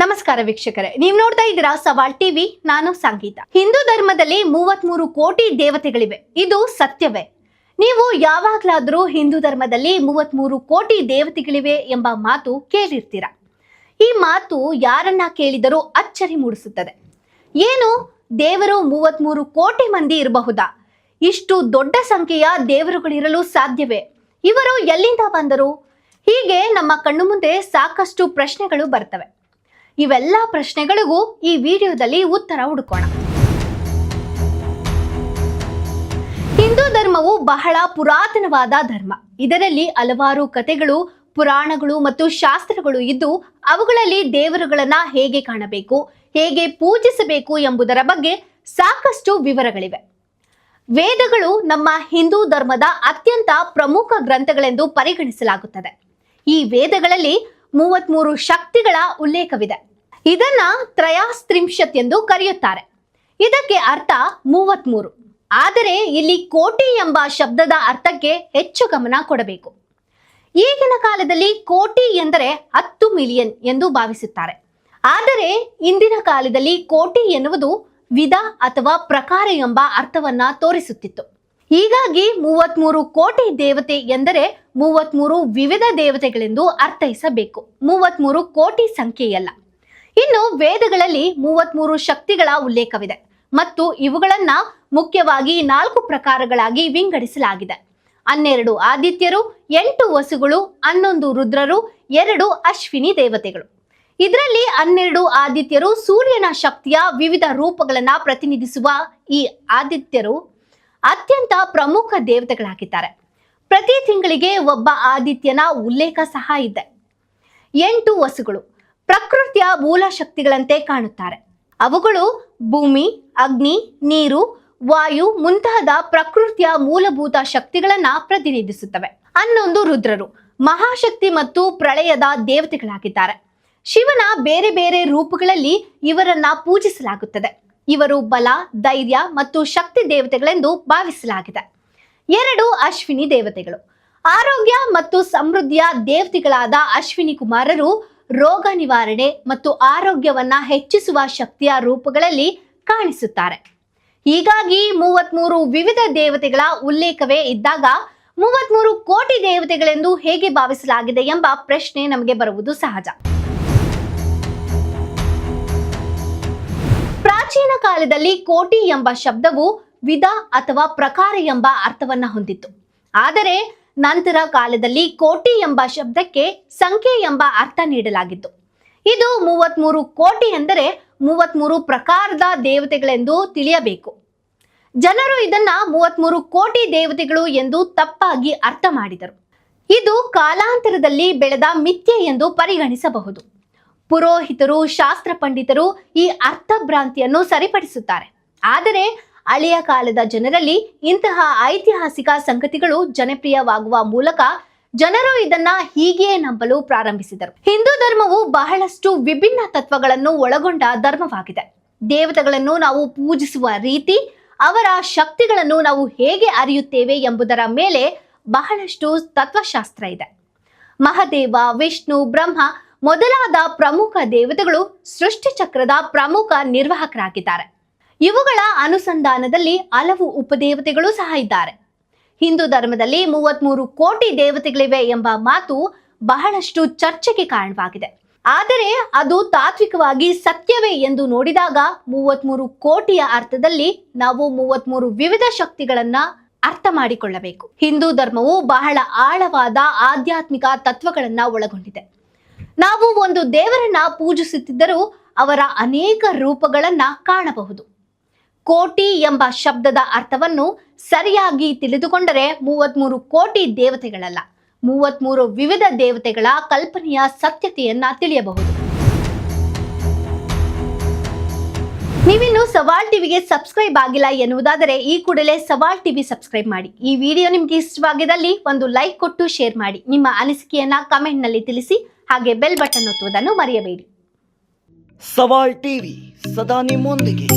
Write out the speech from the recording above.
ನಮಸ್ಕಾರ ವೀಕ್ಷಕರೇ, ನೀವು ನೋಡ್ತಾ ಇದ್ದೀರಾ ಸವಾಲ್ ಟಿವಿ, ನಾನು ಸಂಗೀತ. ಹಿಂದೂ ಧರ್ಮದಲ್ಲಿ ಮೂವತ್ಮೂರು ಕೋಟಿ ದೇವತೆಗಳಿವೆ, ಇದು ಸತ್ಯವೇ. ನೀವು ಯಾವಾಗ್ಲಾದ್ರೂ ಹಿಂದೂ ಧರ್ಮದಲ್ಲಿ ಮೂವತ್ಮೂರು ಕೋಟಿ ದೇವತೆಗಳಿವೆ ಎಂಬ ಮಾತು ಕೇಳಿರ್ತೀರ? ಈ ಮಾತು ಯಾರನ್ನ ಕೇಳಿದರೂ ಅಚ್ಚರಿ ಮೂಡಿಸುತ್ತದೆ. ಏನು? ದೇವರು ಮೂವತ್ಮೂರು ಕೋಟಿ ಮಂದಿ ಇರಬಹುದಾ? ಇಷ್ಟು ದೊಡ್ಡ ಸಂಖ್ಯೆಯ ದೇವರುಗಳಿರಲು ಸಾಧ್ಯವೇ? ಇವರು ಎಲ್ಲಿಂದ ಬಂದರು? ಹೀಗೆ ನಮ್ಮ ಕಣ್ಣು ಮುಂದೆ ಸಾಕಷ್ಟು ಪ್ರಶ್ನೆಗಳು ಬರ್ತವೆ. ಇವೆಲ್ಲ ಪ್ರಶ್ನೆಗಳಿಗೂ ಈ ವಿಡಿಯೋದಲ್ಲಿ ಉತ್ತರ ಹುಡುಕೋಣ. ಹಿಂದೂ ಧರ್ಮವು ಬಹಳ ಪುರಾತನವಾದ ಧರ್ಮ. ಇದರಲ್ಲಿ ಹಲವಾರು ಕಥೆಗಳು, ಪುರಾಣಗಳು ಮತ್ತು ಶಾಸ್ತ್ರಗಳು ಇದ್ದು, ಅವುಗಳಲ್ಲಿ ದೇವರುಗಳನ್ನ ಹೇಗೆ ಕಾಣಬೇಕು, ಹೇಗೆ ಪೂಜಿಸಬೇಕು ಎಂಬುದರ ಬಗ್ಗೆ ಸಾಕಷ್ಟು ವಿವರಗಳಿವೆ. ವೇದಗಳು ನಮ್ಮ ಹಿಂದೂ ಧರ್ಮದ ಅತ್ಯಂತ ಪ್ರಮುಖ ಗ್ರಂಥಗಳೆಂದು ಪರಿಗಣಿಸಲಾಗುತ್ತದೆ. ಈ ವೇದಗಳಲ್ಲಿ ಮೂವತ್ಮೂರು ಶಕ್ತಿಗಳ ಉಲ್ಲೇಖವಿದೆ. ಇದನ್ನ ತ್ರಯಾಸ್ತ್ರಿಂಶತ್ ಎಂದು ಕರೆಯುತ್ತಾರೆ. ಇದಕ್ಕೆ ಅರ್ಥ ಮೂವತ್ಮೂರು. ಆದರೆ ಇಲ್ಲಿ ಕೋಟಿ ಎಂಬ ಶಬ್ದದ ಅರ್ಥಕ್ಕೆ ಹೆಚ್ಚು ಗಮನ ಕೊಡಬೇಕು. ಈಗಿನ ಕಾಲದಲ್ಲಿ ಕೋಟಿ ಎಂದರೆ ಹತ್ತು ಮಿಲಿಯನ್ ಎಂದು ಭಾವಿಸುತ್ತಾರೆ. ಆದರೆ ಇಂದಿನ ಕಾಲದಲ್ಲಿ ಕೋಟಿ ಎನ್ನುವುದು ವಿಧ ಅಥವಾ ಪ್ರಕಾರ ಎಂಬ ಅರ್ಥವನ್ನ ತೋರಿಸುತ್ತಿತ್ತು. ಹೀಗಾಗಿ ಮೂವತ್ಮೂರು ಕೋಟಿ ದೇವತೆ ಎಂದರೆ ಮೂವತ್ಮೂರು ವಿವಿಧ ದೇವತೆಗಳೆಂದು ಅರ್ಥೈಸಬೇಕು. ಮೂವತ್ಮೂರು ಕೋಟಿ ಸಂಖ್ಯೆಯಲ್ಲ. ಇನ್ನು ವೇದಗಳಲ್ಲಿ ಮೂವತ್ಮೂರು ಶಕ್ತಿಗಳ ಉಲ್ಲೇಖವಿದೆ ಮತ್ತು ಇವುಗಳನ್ನ ಮುಖ್ಯವಾಗಿ ನಾಲ್ಕು ಪ್ರಕಾರಗಳಾಗಿ ವಿಂಗಡಿಸಲಾಗಿದೆ. ಹನ್ನೆರಡು ಆದಿತ್ಯರು, ಎಂಟು ವಸುಗಳು, ಹನ್ನೊಂದು ರುದ್ರರು, ಎರಡು ಅಶ್ವಿನಿ ದೇವತೆಗಳು. ಇದರಲ್ಲಿ ಹನ್ನೆರಡು ಆದಿತ್ಯರು ಸೂರ್ಯನ ಶಕ್ತಿಯ ವಿವಿಧ ರೂಪಗಳನ್ನ ಪ್ರತಿನಿಧಿಸುವ ಈ ಆದಿತ್ಯರು ಅತ್ಯಂತ ಪ್ರಮುಖ ದೇವತೆಗಳಾಗಿದ್ದಾರೆ. ಪ್ರತಿ ತಿಂಗಳಿಗೆ ಒಬ್ಬ ಆದಿತ್ಯನ ಉಲ್ಲೇಖ ಸಹ ಇದೆ. ಎಂಟು ವಸುಗಳು ಪ್ರಕೃತಿಯ ಮೂಲ ಶಕ್ತಿಗಳಂತೆ ಕಾಣುತ್ತಾರೆ. ಅವುಗಳು ಭೂಮಿ, ಅಗ್ನಿ, ನೀರು, ವಾಯು ಮುಂತಾದ ಪ್ರಕೃತಿಯ ಮೂಲಭೂತ ಶಕ್ತಿಗಳನ್ನ ಪ್ರತಿನಿಧಿಸುತ್ತವೆ. ಹನ್ನೊಂದು ರುದ್ರರು ಮಹಾಶಕ್ತಿ ಮತ್ತು ಪ್ರಳಯದ ದೇವತೆಗಳಾಗಿದ್ದಾರೆ. ಶಿವನ ಬೇರೆ ಬೇರೆ ರೂಪಗಳಲ್ಲಿ ಇವರನ್ನ ಪೂಜಿಸಲಾಗುತ್ತದೆ. ಇವರು ಬಲ, ಧೈರ್ಯ ಮತ್ತು ಶಕ್ತಿ ದೇವತೆಗಳೆಂದು ಭಾವಿಸಲಾಗಿದೆ. ಎರಡು ಅಶ್ವಿನಿ ದೇವತೆಗಳು. ಆರೋಗ್ಯ ಮತ್ತು ಸಮೃದ್ಧಿಯ ದೇವತೆಗಳಾದ ಅಶ್ವಿನಿ ಕುಮಾರರು ರೋಗ ನಿವಾರಣೆ ಮತ್ತು ಆರೋಗ್ಯವನ್ನ ಹೆಚ್ಚಿಸುವ ಶಕ್ತಿಯ ರೂಪಗಳಲ್ಲಿ ಕಾಣಿಸುತ್ತಾರೆ. ಹೀಗಾಗಿ ಮೂವತ್ಮೂರು ವಿವಿಧ ದೇವತೆಗಳ ಉಲ್ಲೇಖವೇ ಇದ್ದಾಗ ಮೂವತ್ಮೂರು ಕೋಟಿ ದೇವತೆಗಳೆಂದು ಹೇಗೆ ಭಾವಿಸಲಾಗಿದೆ ಎಂಬ ಪ್ರಶ್ನೆ ನಮಗೆ ಬರುವುದು ಸಹಜ. ಪ್ರಾಚೀನ ಕಾಲದಲ್ಲಿ ಕೋಟಿ ಎಂಬ ಶಬ್ದವು ವಿಧ ಅಥವಾ ಪ್ರಕಾರ ಎಂಬ ಅರ್ಥವನ್ನ ಹೊಂದಿತ್ತು. ಆದರೆ ನಂತರ ಕಾಲದಲ್ಲಿ ಕೋಟಿ ಎಂಬ ಶಬ್ದಕ್ಕೆ ಸಂಖ್ಯೆ ಎಂಬ ಅರ್ಥ ನೀಡಲಾಗಿತ್ತು. ಇದು ಮೂವತ್ಮೂರು ಕೋಟಿ ಎಂದರೆ ಮೂವತ್ಮೂರು ಪ್ರಕಾರದ ದೇವತೆಗಳೆಂದು ತಿಳಿಯಬೇಕು. ಜನರು ಇದನ್ನ ಮೂವತ್ಮೂರು ಕೋಟಿ ದೇವತೆಗಳು ಎಂದು ತಪ್ಪಾಗಿ ಅರ್ಥ ಮಾಡಿದರು. ಇದು ಕಾಲಾಂತರದಲ್ಲಿ ಬೆಳೆದ ಮಿಥ್ಯೆ ಎಂದು ಪರಿಗಣಿಸಬಹುದು. ಪುರೋಹಿತರು, ಶಾಸ್ತ್ರ ಪಂಡಿತರು ಈ ಅರ್ಥಭ್ರಾಂತಿಯನ್ನು ಸರಿಪಡಿಸುತ್ತಾರೆ. ಆದರೆ ಹಳೆಯ ಕಾಲದ ಜನರಲ್ಲಿ ಇಂತಹ ಐತಿಹಾಸಿಕ ಸಂಗತಿಗಳು ಜನಪ್ರಿಯವಾಗುವ ಮೂಲಕ ಜನರು ಇದನ್ನ ಹೀಗೆಯೇ ನಂಬಲು ಪ್ರಾರಂಭಿಸಿದರು. ಹಿಂದೂ ಧರ್ಮವು ಬಹಳಷ್ಟು ವಿಭಿನ್ನ ತತ್ವಗಳನ್ನು ಒಳಗೊಂಡ ಧರ್ಮವಾಗಿದೆ. ದೇವತೆಗಳನ್ನು ನಾವು ಪೂಜಿಸುವ ರೀತಿ, ಅವರ ಶಕ್ತಿಗಳನ್ನು ನಾವು ಹೇಗೆ ಅರಿಯುತ್ತೇವೆ ಎಂಬುದರ ಮೇಲೆ ಬಹಳಷ್ಟು ತತ್ವಶಾಸ್ತ್ರ ಇದೆ. ಮಹದೇವ, ವಿಷ್ಣು, ಬ್ರಹ್ಮ ಮೊದಲಾದ ಪ್ರಮುಖ ದೇವತೆಗಳು ಸೃಷ್ಟಿ ಚಕ್ರದ ಪ್ರಮುಖ ನಿರ್ವಾಹಕರಾಗಿದ್ದಾರೆ. ಇವುಗಳ ಅನುಸಂಧಾನದಲ್ಲಿ ಹಲವು ಉಪದೇವತೆಗಳು ಸಹ ಇದ್ದಾರೆ. ಹಿಂದೂ ಧರ್ಮದಲ್ಲಿ ಮೂವತ್ಮೂರು ಕೋಟಿ ದೇವತೆಗಳಿವೆ ಎಂಬ ಮಾತು ಬಹಳಷ್ಟು ಚರ್ಚೆಗೆ ಕಾರಣವಾಗಿದೆ. ಆದರೆ ಅದು ತಾತ್ವಿಕವಾಗಿ ಸತ್ಯವೇ ಎಂದು ನೋಡಿದಾಗ ಮೂವತ್ಮೂರು ಕೋಟಿಯ ಅರ್ಥದಲ್ಲಿ ನಾವು ಮೂವತ್ಮೂರು ವಿವಿಧ ಶಕ್ತಿಗಳನ್ನ ಅರ್ಥ ಮಾಡಿಕೊಳ್ಳಬೇಕು. ಹಿಂದೂ ಧರ್ಮವು ಬಹಳ ಆಳವಾದ ಆಧ್ಯಾತ್ಮಿಕ ತತ್ವಗಳನ್ನ ಒಳಗೊಂಡಿದೆ. ನಾವು ಒಂದು ದೇವರನ್ನ ಪೂಜಿಸುತ್ತಿದ್ದರೂ ಅವರ ಅನೇಕ ರೂಪಗಳನ್ನ ಕಾಣಬಹುದು. ಕೋಟಿ ಎಂಬ ಶಬ್ದದ ಅರ್ಥವನ್ನು ಸರಿಯಾಗಿ ತಿಳಿದುಕೊಂಡರೆ ಮೂವತ್ಮೂರು ಕೋಟಿ ದೇವತೆಗಳಲ್ಲ. ಮೂವತ್ಮೂರು ವಿವಿಧ ದೇವತೆಗಳ ಕಲ್ಪನೆಯ ಸತ್ಯತೆಯನ್ನ ತಿಳಿಯಬಹುದು. ನೀವಿನ್ನು ಸವಾಲ್ ಟಿವಿಗೆ ಸಬ್ಸ್ಕ್ರೈಬ್ ಆಗಿಲ್ಲ ಎನ್ನುವುದಾದರೆ ಈ ಕೂಡಲೇ ಸವಾಲ್ ಟಿವಿ ಸಬ್ಸ್ಕ್ರೈಬ್ ಮಾಡಿ. ಈ ವಿಡಿಯೋ ನಿಮ್ಗೆ ಇಷ್ಟವಾಗಿದ್ದಲ್ಲಿ ಒಂದು ಲೈಕ್ ಕೊಟ್ಟು ಶೇರ್ ಮಾಡಿ. ನಿಮ್ಮ ಅನಿಸಿಕೆಯನ್ನ ಕಮೆಂಟ್ನಲ್ಲಿ ತಿಳಿಸಿ, ಹಾಗೆ ಬೆಲ್ ಬಟನ್ ಒತ್ತುವುದನ್ನು ಮರೆಯಬೇಡಿ. ಸವಾಲ್ ಟಿವಿ ಸದಾ ನಿಮ್ಮೊಂದಿಗೆ.